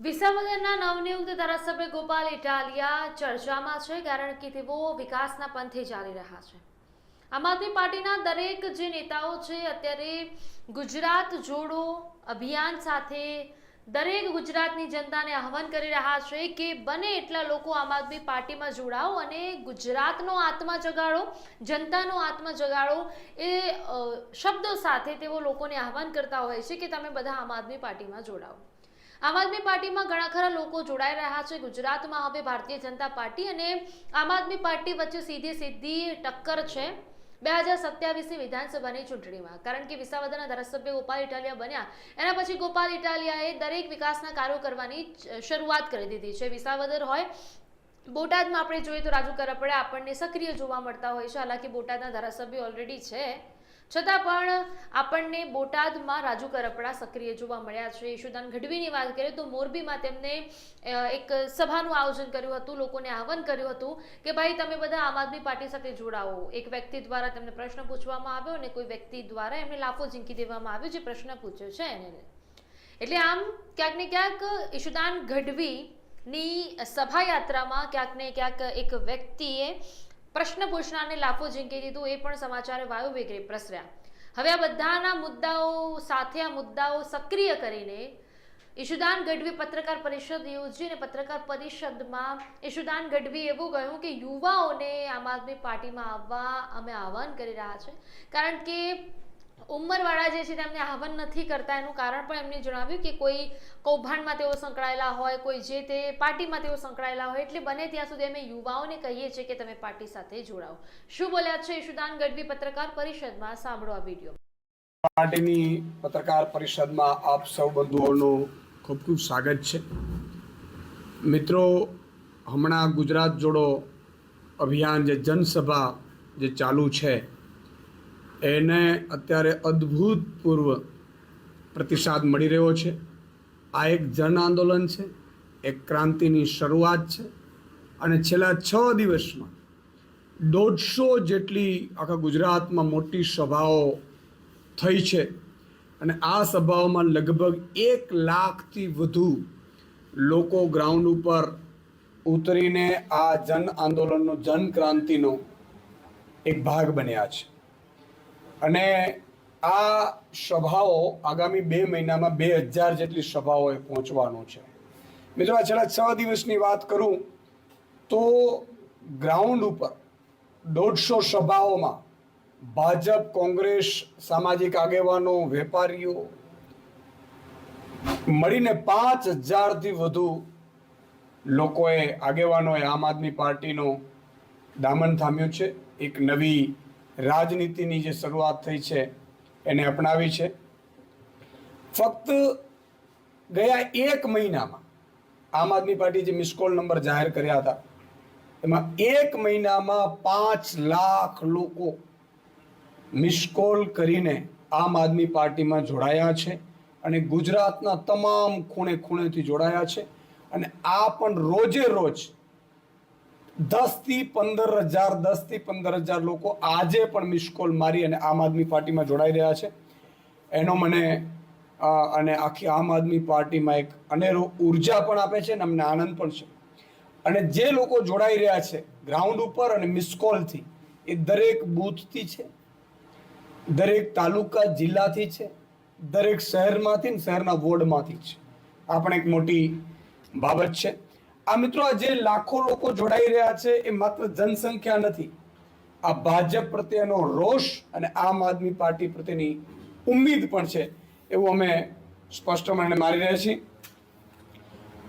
વિસાવદરના નવનિયુક્ત ધારાસભ્ય ગોપાલ ઇટાલિયા ચર્ચામાં છે, કારણ કે તેઓ વિકાસના પંથે ચાલી રહ્યા છે. આમ આદમી પાર્ટીના દરેક જે નેતાઓ છે, અત્યારે ગુજરાત જોડો અભિયાન સાથે દરેક ગુજરાતની જનતાને આહવાન કરી રહ્યા છે કે બને એટલા લોકો આમ આદમી પાર્ટીમાં જોડાઓ અને ગુજરાતનો આત્મા જગાડો, જનતાનો આત્મા જગાડો એ શબ્દો સાથે તેઓ લોકોને આહવાન કરતા હોય છે કે તમે બધા આમ આદમી પાર્ટીમાં જોડાઓ. આમ આદમી પાર્ટીમાં ઘણા ખરા લોકો જોડાઈ રહ્યા છે. ગુજરાતમાં હવે ભારતીય જનતા પાર્ટી અને આમ આદમી પાર્ટી વચ્ચે સીધી સીધી ટક્કર છે. બે હજાર સત્યાવીસની વિધાનસભાની ચૂંટણીમાં. કારણ કે વિસાવદરના ધારાસભ્ય ગોપાલ ઇટાલિયા બન્યા. એના પછી ગોપાલ ઇટાલિયાએ દરેક વિકાસના કાર્યો કરવાની શરૂઆત કરી દીધી છે. વિસાવદર હોય, બોટાદમાં આપણે જોઈએ તો રાજુ કરપડે આપણને સક્રિય જોવા મળતા હોય છે. હાલાકી બોટાદના ધારાસભ્ય ઓલરેડી છે. છતાં પણ આપણને બોટાદમાં રાજુ કરપડા સક્રિય જોવા મળ્યા છે. યશુદાન ગઢવીની વાત કરીએ તો મોરબીમાં તેમને એક સભાનું આયોજન કર્યું હતું. લોકોને આહવાન કર્યું હતું કે ભાઈ તમે બધા આમ આદમી પાર્ટી સાથે જોડાઓ. એક વ્યક્તિ દ્વારા તેમને પ્રશ્ન પૂછવામાં આવ્યો અને કોઈ વ્યક્તિ દ્વારા એમને લાફો ઝીંકી દેવામાં આવ્યો જે પ્રશ્ન પૂછ્યો છે એને. એટલે આમ ક્યાંક ને ક્યાંક ઈશુદાન ગઢવીની સભાયાત્રામાં ક્યાંક ને ક્યાંક એક વ્યક્તિએ પ્રશ્ન પૂછનારને લાફો ઝીંકી દીધું, એ પણ સમાચારે વાયુ વેગરે પ્રસર્યા. હવે આ બધાના મુદ્દાઓ સાથે આ મુદ્દાઓ સક્રિય કરીને ઈશુદાન ગઢવી પત્રકાર પરિષદ યોજી અને પત્રકાર પરિષદમાં ઈશુદાન ગઢવી એવું કહ્યું કે યુવાઓને આમ આદમી પાર્ટીમાં આવવા અમે આહવાન કરી રહ્યા છે. કારણ કે ઉંમરવાળા જે છે તેમને આહવાન નથી કરતા. એનું કારણ પણ એમને જણાવ્યું કે કોઈ કૌભાંડમાં તેઓ સંકળાયેલા હોય, કોઈ જે તે પાર્ટીમાં તેઓ સંકળાયેલા હોય, એટલે બને ત્યાં સુધી અમે યુવાઓને કહીએ છીએ કે તમે પાર્ટી સાથે જોડાઓ. શું બોલ્યા છે ઈશુદાન ગઢવી પત્રકાર પરિષદમાં? સાંભળો આ વીડિયો. પાર્ટીની પત્રકાર પરિષદમાં આપ સૌ બંધુઓનું ખૂબ ખૂબ સ્વાગત છે. મિત્રો, હમણાં ગુજરાત જોડો અભિયાન, જે જનસભા જે ચાલુ છે એને અત્યારે અદ્ભુતપૂર્વ પ્રતિસાદ મળી રહ્યો છે. આ એક જન આંદોલન છે, એક ક્રાંતિની શરૂઆત છે અને છેલ્લા છ દિવસમાં દોઢસો જેટલી આખા ગુજરાતમાં મોટી સભાઓ થઈ છે અને આ સભાઓમાં લગભગ એક લાખથી વધુ લોકો ગ્રાઉન્ડ ઉપર ઉતરીને આ જન આંદોલનનો, જન એક ભાગ બન્યા છે. અને આ સભાઓ આગામી બે મહિનામાં બે હજાર જેટલી સભાઓએ પહોંચવાનું છે. મિત્રો, આ છેલ્લા છ દિવસની વાત કરું તો ગ્રાઉન્ડ ઉપર દોઢસો સભાઓમાં ભાજપ, કોંગ્રેસ, સામાજિક આગેવાનો, વેપારીઓ મળીને પાંચ હજારથી વધુ લોકોએ, આગેવાનોએ, આમ આદમી પાર્ટીનો દામન થામ્યું છે. એક નવી રાજનીતિની જે શરૂઆત થઈ છે, એને અપનાવી છે. ફક્ત ગયા એક મહિનામાં આમ આદમી પાર્ટી જે મિસકોલ નંબર જાહેર કર્યા હતા, એમાં એક મહિનામાં પાંચ લાખ લોકો મિસકોલ કરીને આમ આદમી પાર્ટીમાં જોડાયા છે અને ગુજરાતના તમામ ખૂણે ખૂણેથી જોડાયા છે. અને આ પણ રોજે રોજ દસથી પંદર હજાર, દસથી પંદર હજાર લોકો આજે પણ મિસકોલ મારી અને આમ આદમી પાર્ટીમાં જોડાઈ રહ્યા છે. એનો મને અને આખી આમ આદમી પાર્ટીમાં એક અનેરો ઊર્જા પણ આપે છે અને અમને આનંદ પણ છે. અને જે લોકો જોડાઈ રહ્યા છે ગ્રાઉન્ડ ઉપર અને મિસકોલથી એ દરેક બૂથથી છે, દરેક તાલુકા, જિલ્લાથી છે, દરેક શહેરમાંથી ને શહેરના વોર્ડમાંથી છે. આ પણ એક મોટી બાબત છે. આ મિત્રો જે લાખો લોકો જોડાઈ રહ્યા છે, એ માત્ર જનસંખ્યા નથી. આ ભાજપ પ્રત્યેનો રોષ અને આમ આદમી પાર્ટી પ્રત્યેની ઉમ્મીદ પણ છે, એવું અમે સ્પષ્ટ મને મારી રહ્યા છીએ.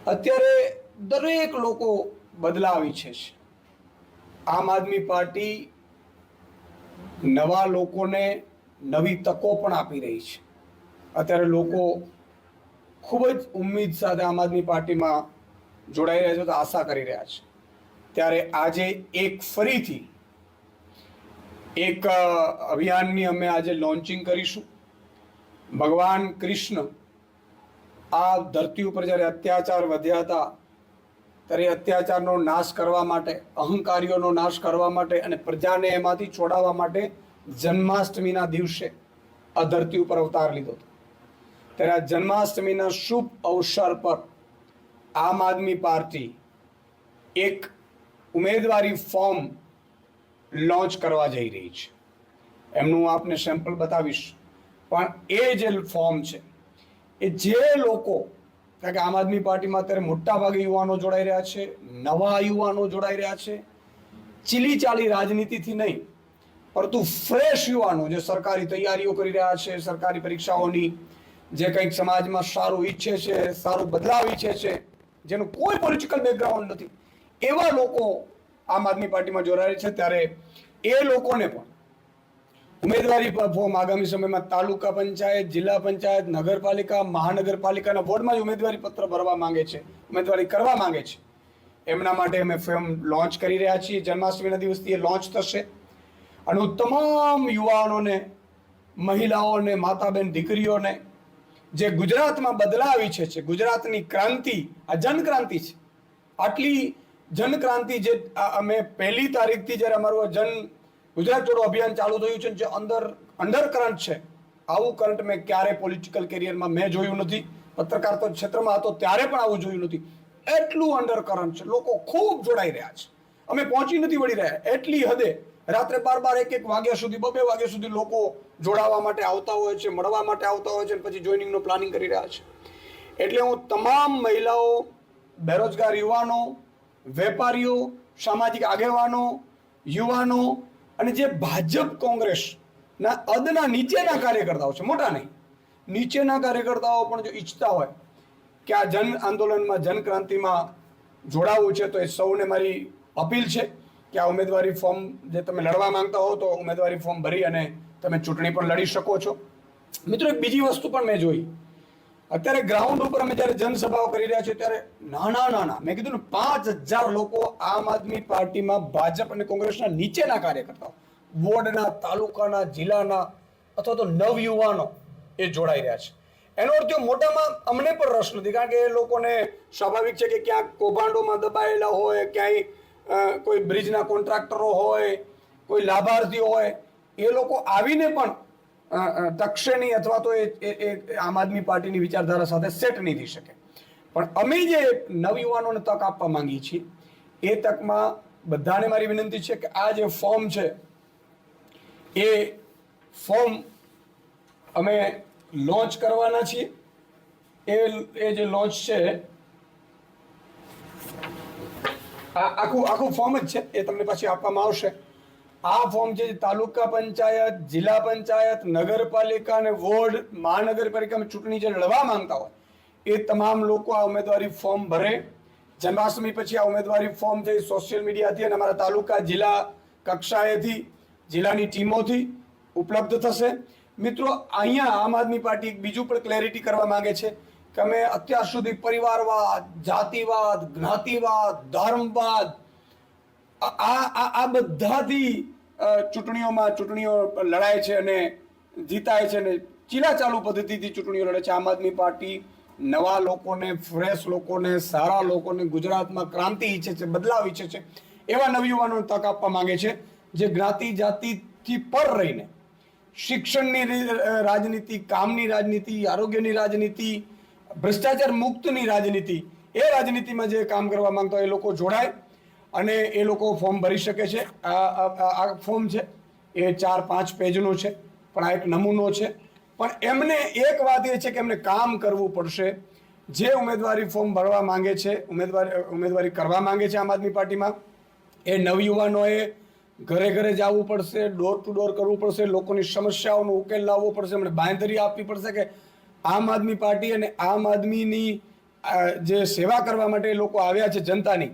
અત્યારે દરેક લોકો બદલાવ ઈચ્છે છે. આમ આદમી પાર્ટી નવા લોકોને નવી તકો પણ આપી રહી છે. અત્યારે લોકો ખૂબ જ ઉમ્મીદ સાથે આમ આદમી પાર્ટીમાં જોડાઈ રહ્યા છો તો આશા કરી રહ્યા છે. ત્યારે આજે એક ફરીથી એક અભિયાનની અમે આજે લોન્ચિંગ કરીશું. ભગવાન કૃષ્ણ આ ધરતી ઉપર જ્યારે અત્યાચાર વધ્યા હતા, ત્યારે અત્યાચારનો નાશ કરવા માટે, અહંકારીઓનો નાશ કરવા માટે અને પ્રજાને એમાંથી છોડાવવા માટે જન્માષ્ટમીના દિવસે આ ધરતી ઉપર અવતાર લીધો હતો. ત્યારે આ જન્માષ્ટમીના શુભ અવસર પર આમ આદમી પાર્ટી એક ઉમેદવારી ફોર્મ લોન્ચ કરવા જઈ રહી છે. એમનું હું આપને સેમ્પલ બતાવીશ. પણ એ જે ફોર્મ છે, એ જે લોકો, કારણ કે આમ આદમી પાર્ટીમાં અત્યારે મોટા ભાગે યુવાનો જોડાઈ રહ્યા છે, નવા યુવાનો જોડાઈ રહ્યા છે ચીલી ચાલી રાજનીતિથી નહીં, પરંતુ ફ્રેશ યુવાનો જે સરકારી તૈયારીઓ કરી રહ્યા છે, સરકારી પરીક્ષાઓની, જે કંઈક સમાજમાં સારું ઈચ્છે છે, સારું બદલાવ ઈચ્છે છે જેનું કોઈ પોલિટિકલ બેકગ્રાઉન્ડ નથી. એવા લોકો આમ આદમી પાર્ટીમાં જોડાયે છે, ત્યારે એ લોકોને પણ ઉમેદવારી ફોર્મ આગામી સમયમાં તાલુકા પંચાયત, જિલ્લા પંચાયત, નગરપાલિકા, મહાનગરપાલિકાના વોર્ડમાં જ ઉમેદવારી પત્ર ભરવા માંગે છે, ઉમેદવારી કરવા માંગે છે. એમના માટે અમે ફોર્મ લોન્ચ કરી રહ્યા છીએ, જન્માષ્ટમીના દિવસથી એ લોન્ચ થશે. અને હું તમામ યુવાનોને, મહિલાઓને, માતાબેન, દીકરીઓને જે ગુજરાતમાં બદલાવ ઈચ્છે છે ગુજરાતની ક્રાંતિ, આ જનક્રાંતિ છે. આટલી જનક્રાંતિ જે અમે પહેલી તારીખથી જ્યારે અમારું જન ગુજરાત જોડો અભિયાન ચાલુ થયું છે જે અંદર અંડર કરંટ છે, આવું કરંટ મેં ક્યારે પોલિટિકલ કેરિયરમાં મેં જોયું નથી. પત્રકાર તો ક્ષેત્રમાં હતો, ત્યારે પણ આવું જોયું નથી. એટલું અંડર કરંટ છે, લોકો ખૂબ જોડાઈ રહ્યા છે. અમે પહોંચી નથી વળી રહ્યા. એટલી હદે રાત્રે બાર બાર એક એક વાગ્યા સુધી, બબે વાગ્યા સુધી લોકો જોડાવા માટે આવતા હોય છે, મળવા માટે આવતા હોય છે અને પછી જોઈનિંગનું પ્લાનિંગ કરી રહ્યા છે. એટલે હું તમામ મહિલાઓ, બેરોજગાર યુવાનો, વેપારીઓ, સામાજિક આગેવાનો, યુવાનો અને જે ભાજપ કોંગ્રેસના અદના નીચેના કાર્યકર્તાઓ છે, મોટા નહીં, નીચેના કાર્યકર્તાઓ પણ જો ઈચ્છતા હોય કે આ જન આંદોલનમાં જનક્રાંતિમાં જોડાવવું છે, તો એ સૌને મારી અપીલ છે. કે આ ઉમેદવારી ફોર્મ જે તમે લડવા માંગતા હો તો ઉમેદવારી ફોર્મ ભરી અને તમે ચૂંટણી પણ લડી શકો છો. મિત્રો એક બીજી વસ્તુ પણ મેં જોઈ. અત્યારે ગ્રાઉન્ડ ઉપર અમે જ્યારે જનસભાઓ કરી રહ્યા છીએ ત્યારે નાના નાના મેં કીધું ને પાંચ હજાર લોકો આમ આદમી પાર્ટીમાં ભાજપ અને કોંગ્રેસના નીચેના કાર્યકર્તાઓ, વોર્ડના, તાલુકાના, જિલ્લાના અથવા તો નવયુવાનો એ જોડાઈ રહ્યા છે. એનો અર્થ મોટામાં અમને પણ રસ નથી કારણ કે એ લોકોને સ્વાભાવિક છે કે ક્યાંક કૌભાંડોમાં દબાયેલા હોય, ક્યાંય કોઈ બ્રિજના કોન્ટ્રાક્ટરો હોય, કોઈ લાભાર્થીઓ હોય, એ લોકો આવીને પણ ટકશે નહીં અથવા તો એ આમ આદમી પાર્ટીની વિચારધારા સાથે સેટ નહીં થઈ શકે. પણ અમે જે નવયુવાનોને તક આપવા માંગીએ છીએ, એ તકમાં બધાને મારી વિનંતી છે કે આ જે ફોર્મ છે, એ ફોર્મ અમે લોન્ચ કરવાના છીએ. એ એ જે લોન્ચ છે આખું આખું ફોર્મ જ છે, એ તમને પછી આપવામાં આવશે. આ ફોર્મ જે તાલુકા પંચાયત, જિલ્લા પંચાયત, નગરપાલિકા અને વોર્ડ મહાનગરપાલિકામાં ચૂંટણી જે લડવા માંગતા હોય, એ તમામ લોકો આ ઉમેદવારી ફોર્મ ભરે. જન્માષ્ટમી પછી આ ઉમેદવારી ફોર્મ થઈ સોશિયલ મીડિયાથી અને અમારા તાલુકા, જિલ્લા કક્ષાએથી, જિલ્લાની ટીમોથી ઉપલબ્ધ થશે. મિત્રો, અહીંયા આમ આદમી પાર્ટી બીજું પણ ક્લેરિટી કરવા માંગે છે. અમે અત્યાર સુધી પરિવારવાદ, જાતિવાદ, જ્ઞાતિવાદ, ધર્મવાદ, આ, આ- બધાથી ચૂંટણીઓમાં ચૂંટણીઓ લડાય છે અને જીતાય છે અને ચાલુ પદ્ધતિથી ચૂંટણીઓ લડે છે. આમ આદમી પાર્ટી નવા લોકોને, ફ્રેશ લોકોને, સારા લોકોને ગુજરાતમાં ક્રાંતિ ઈચ્છે છે, બદલાવ ઈચ્છે છે, એવા નવયુવાનોને તક આપવા માંગે છે, જે જ્ઞાતિ જાતિથી પર રહીને શિક્ષણની રાજનીતિ, કામની રાજનીતિ, આરોગ્યની રાજનીતિ ભ્રષ્ટાચાર મુક્તની રાજનીતિ, એ રાજનીતિમાં જે કામ કરવા માંગતા હોય એ લોકો જોડાય અને એ લોકો ફોર્મ ભરી શકે છે. આ ફોર્મ છે, એ ચાર, પાંચ પેજનું છે, પણ આ એક નમૂનો છે. પણ એમને એક વાત એ છે કે એમને કામ કરવું પડશે. જે ઉમેદવારી ફોર્મ ભરવા માંગે છે, ઉમેદવારી ઉમેદવારી કરવા માંગે છે આમ આદમી પાર્ટીમાં, એ નવયુવાનોએ ઘરે ઘરે જવું પડશે ડોર ટુ ડોર કરવું પડશે, લોકોની સમસ્યાઓનો ઉકેલ લાવવો પડશે, એમણે બાંયધરી આપવી પડશે કે આમ આદમી પાર્ટી અને આમ આદમીની જે સેવા કરવા માટે લોકો આવ્યા છે જનતાની,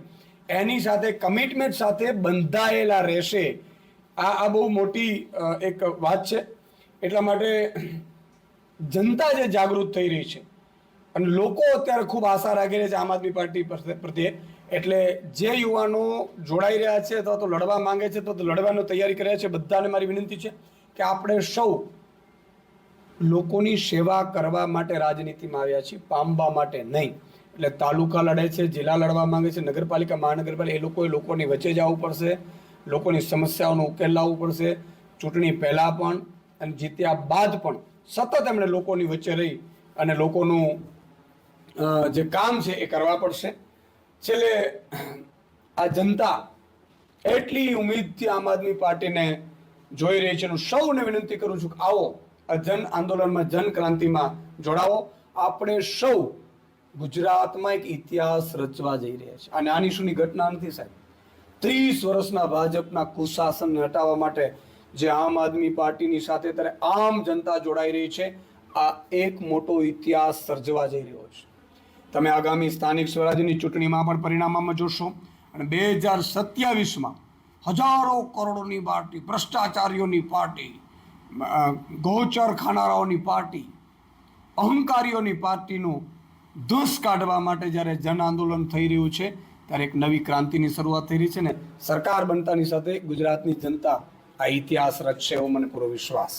એની સાથે કમિટમેન્ટ સાથે બંધાયેલા રહેશે. આ આ બહુ મોટી એક વાત છે. એટલા માટે જનતા જે જાગૃત થઈ રહી છે અને લોકો અત્યારે ખૂબ આશા રાખી રહ્યા છે આમ આદમી પાર્ટી પ્રત્યે- એટલે જે યુવાનો જોડાઈ રહ્યા છે અથવા તો લડવા માંગે છે તો લડવાની તૈયારી કર્યા છે, બધાને મારી વિનંતી છે કે આપણે સૌ લોકોની સેવા કરવા માટે રાજનીતિમાં આવ્યા છીએ, પામવા માટે નહીં. એટલે તાલુકા લડે છે, જિલ્લા લડવા માંગે છે, નગરપાલિકા, મહાનગરપાલિકા, એ લોકોએ લોકોની વચ્ચે જવું પડશે, લોકોની સમસ્યાઓનો ઉકેલ લાવવું પડશે. ચૂંટણી પહેલાં પણ અને જીત્યા બાદ પણ સતત એમણે લોકોની વચ્ચે રહી અને લોકોનું જે કામ છે એ કરવા પડશે. છેલ્લે, આ જનતા એટલી ઉમેદથી આમ આદમી પાર્ટીને જોઈ રહી છે હું સૌને વિનંતી કરું છું કે આવો જન આંદોલનમાં, જન ક્રાંતિમાં જોડાવો. આપણે સૌ ગુજરાતમાં એક ઇતિહાસ રચવા જઈ રહ્યા છે અને આની શુંની ઘટના નથી સાહેબ? ત્રીસ વર્ષના ભાજપના કુશાસનને હટાવવા માટે જે આમ આદમી પાર્ટીની સાથે ત્યારે આમ જનતા જોડાઈ રહી છે, આ એક મોટો ઇતિહાસ સર્જવા જઈ રહ્યો છે. તમે આગામી સ્થાનિક સ્વરાજ્યની ચૂંટણીમાં પણ પરિણામમાં જોશો. અને બે હજાર સત્યાવીસમાં હજારો કરોડોની પાર્ટી, ભ્રષ્ટાચારીઓની પાર્ટી ગૌચર ખાનારાઓની પાર્ટી, અહંકારીઓની પાર્ટીનું દોષ કાઢવા માટે જ્યારે જન આંદોલન થઈ રહ્યું છે, ત્યારે એક નવી ક્રાંતિની શરૂઆત થઈ રહી છે ને સરકાર બનતાની સાથે ગુજરાતની જનતા આ ઇતિહાસ રચશે એવો મને પૂરો વિશ્વાસ.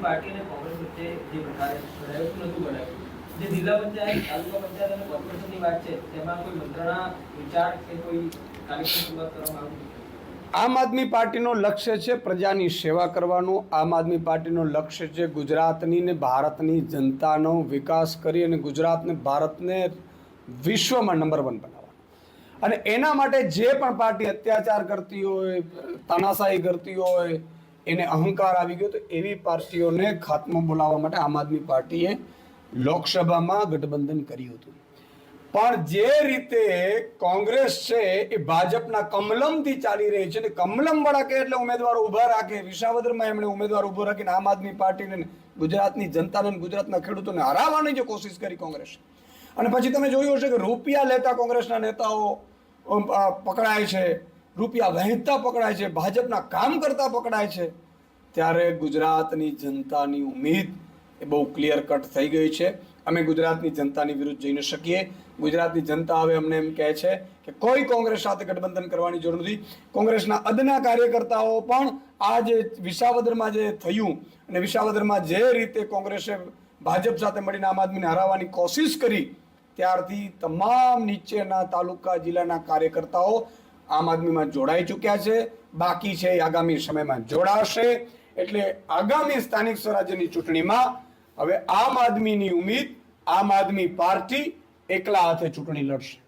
પાર્ટી અને કોંગ્રેસ વચ્ચે જે પ્રકારે લડાયું આમ આદમી પાર્ટીનો લક્ષ્ય છે પ્રજાની સેવા કરવાનું. આમ આદમી પાર્ટીનો લક્ષ્ય છે ગુજરાતની ને ભારતની જનતાનો વિકાસ કરી અને ગુજરાતને ભારતને વિશ્વમાં નંબર વન બનાવવા. અને એના માટે જે પણ પાર્ટી અત્યાચાર કરતી હોય, તાનાશાહી કરતી હોય, એને અહંકાર આવી ગયો, તો એવી પાર્ટીઓને ખાત્મો બોલાવવા માટે આમ આદમી પાર્ટીએ લોકસભામાં ગઠબંધન કર્યું હતું. પણ જે રીતે કોંગ્રેસ છે એ ભાજપના કમલમથી ચાલી રહી છે ને કમલમ વાળા કે એટલે ઉમેદવારો ઊભા રાખે. વિસાવદરમાં એમણે ઉમેદવાર ઊભો રાખીને આમ આદમી પાર્ટીને ગુજરાતની જનતાને ગુજરાતના ખેડૂતોને હરાવવાની જે કોશિશ કરી કોંગ્રેસ. અને પછી તમે જોયું હશે કે રૂપિયા લેતા કોંગ્રેસના નેતાઓ પકડાય છે. રૂપિયા વહેતા પકડાય છે. ભાજપના કામ કરતા પકડાય છે. ત્યારે ગુજરાતની જનતાની ઉમેદ એ બહુ ક્લિયર કટ થઈ ગઈ છે. અમે ગુજરાતની જનતાની વિરુદ્ધ જઈ ન શકીએ. ગુજરાતની જનતા હવે અમને એમ કહે છે કે કોઈ કોંગ્રેસ સાથે ગઠબંધન કરવાની જરૂર નથી. કોંગ્રેસના અદના કાર્યકર્તાઓ પણ આ જે વિસાવદરમાં જે થયું અને વિસાવદરમાં જે રીતે કોંગ્રેસે ભાજપ સાથે મળીને આમ આદમીને હરાવવાની કોશિશ કરી, ત્યારથી તમામ નીચેના તાલુકા જિલ્લાના કાર્યકર્તાઓ આમ આદમીમાં જોડાઈ ચૂક્યા છે. બાકી છે આગામી સમયમાં જોડાશે. એટલે આગામી સ્થાનિક સ્વરાજ્યની ચૂંટણીમાં હવે આમ આદમીની ઉમ્મીદ આમ આદમી પાર્ટી એકલા હાથે ચૂંટણી લડશે.